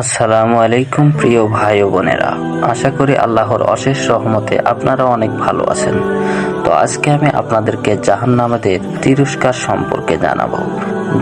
আসসালামু আলাইকুম, প্রিয় ভাই ও বোনেরা। আশা করি আল্লাহর অশেষ রহমতে আপনারা অনেক ভালো আছেন। তো আজকে আমি আপনাদেরকে জাহান্নামেদের তিরস্কার সম্পর্কে জানাব।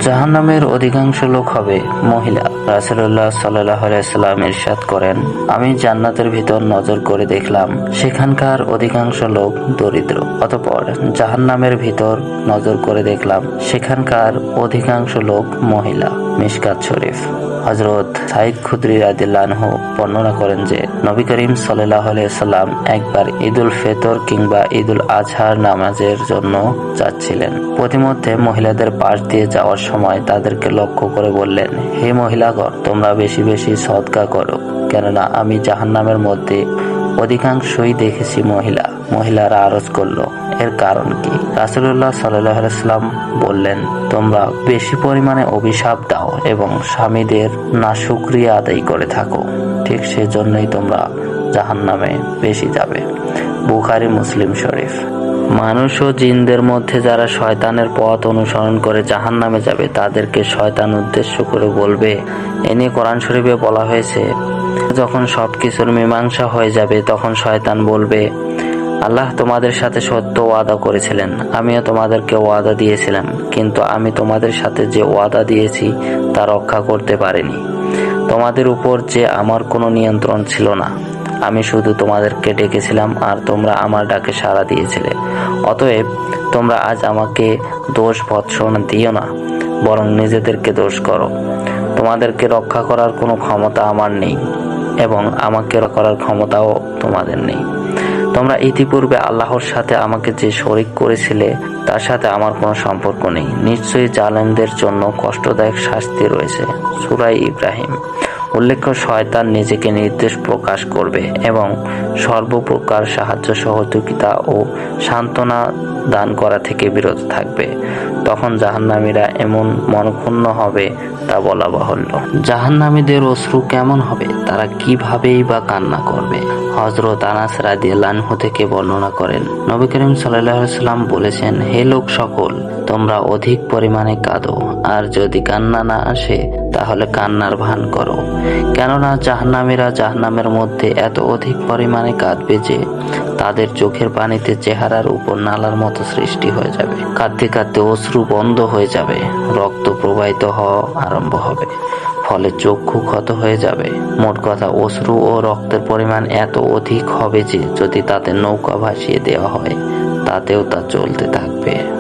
জাহান্নামের অধিকাংশ লোক হবে মহিলা। রাসুল্লাহ সাল্লাহ সাল্লাম ইরশাদ করেন, আমি জান্নাতের ভিতর নজর করে দেখলাম, সেখানকার অধিকাংশ লোক দরিদ্র। অতপর জাহান্নামের ভিতর নজর করে দেখলাম, সেখানকার অধিকাংশ লোক মহিলা। মিশকাত শরীফ। হজরত সাইদ খুদ্রি রাদিল্লাহ বর্ণনা করেন যে, নবী করিম সাল্লাহ সাল্লাম একবার ঈদুল ফেতর কিংবা ঈদুল আজহার নামাজের জন্য যাচ্ছিলেন। প্রতিমধ্যে মহিলাদের পাশ দিয়ে যাওয়ার সময় তাদেরকে লক্ষ্য করে বললেন, হে মহিলাগণ, তোমরা বেশি বেশি সদকা করো। কেননা আমি জাহান্নামের মধ্যে অধিকাংশই দেখেছি মহিলা। মহিলারা আরজ করল, এর কারণ কি? রাসুল্লাহ সাল্লাম বললেন, তোমরা বেশি পরিমাণে অভিশাপ দাও এবং স্বামীদের না সুক্রিয়া আদায় করে থাকো। ঠিক সেজন্যই তোমরা জাহান নামে বেশি যাবে। বুখারি, মুসলিম শরীফ। মানুষ ও জিনদের মধ্যে যারা শয়তানের পথ অনুসরণ করে জাহান নামে যাবে, তাদেরকে শয়তান উদ্দেশ্য করে বলবে। এ নিয়ে কোরআন শরীফে বলা হয়েছে, যখন সব কিছুর মীমাংসা হয়ে যাবে, তখন শয়তান বলবে, আল্লাহ তোমাদের সাথে সত্য ওয়াদা করেছিলেন, আমিও তোমাদেরকে ওয়াদা দিয়েছিলাম, কিন্তু আমি তোমাদের সাথে যে ওয়াদা দিয়েছি, তা রক্ষা করতে পারিনি। তোমাদের উপর যে আমার কোনো নিয়ন্ত্রণ ছিল না। আমি শুধু তোমাদেরকে ডেকেছিলাম আর তোমরা আমার ডাকে সাড়া দিয়েছিলে। অতএব তোমরা আজ আমাকে দোষ ভৎসনা দিও না, বরং নিজেদেরকে দোষ করো। তোমাদেরকে রক্ষা করার কোনো ক্ষমতা আমার নেই এবং আমাকে করার ক্ষমতাও তোমাদের নেই। তোমরা ইতিপূর্বে আল্লাহর সাথে আমাকে যে শরিক করেছিলে, তার সাথে আমার কোনো সম্পর্ক নেই। নিশ্চয়ই জালেমদের জন্য কষ্টদায়ক শাস্তি রয়েছে। সুরাই ইব্রাহিম। উল্লেখ্য, শয়তান নিজেকে নির্দেশ প্রকাশ করবে এবং সর্বপ্রকার সাহায্য সহযোগিতা ও সান্ত্বনা দান করা থেকে বিরত থাকবে। তখন জাহান্নামীরা এমন মনক্ষুণ্ণ হবে তা বলা বাহুল্য। জাহান্নামীদের অশ্রু কেমন হবে? তারা কিভাবেই বা কান্না করবে? হজরত আনাস রাদিয়াল্লাহু থেকে বর্ণনা করেন, নবী করিম সাল্লাম বলেছেন, হে লোক সকল, তোমরা অধিক পরিমাণে কাঁদো, আর যদি কান্না না আসে তাহলে কান্নার ভান করো। কেননা জাহান্নামীরা জাহান্নামের মধ্যে এত অধিক পরিমাণে কাঁদবে যে তাদের চোখের পানিতে চেহারার উপর নালার মতো সৃষ্টি হয়ে যাবে। কাঁদতে কাঁদতে অশ্রু বন্ধ হয়ে যাবে। রক্ত প্রবাহিত হওয়া আরম্ভ হবে। ফলে চক্ষু ক্ষত হয়ে যাবে। মোট কথা, অশ্রু ও রক্তের পরিমাণ এত অধিক হবে যে যদি তাতে নৌকা ভাসিয়ে দেওয়া হয়, তাতেও তা চলতে থাকবে।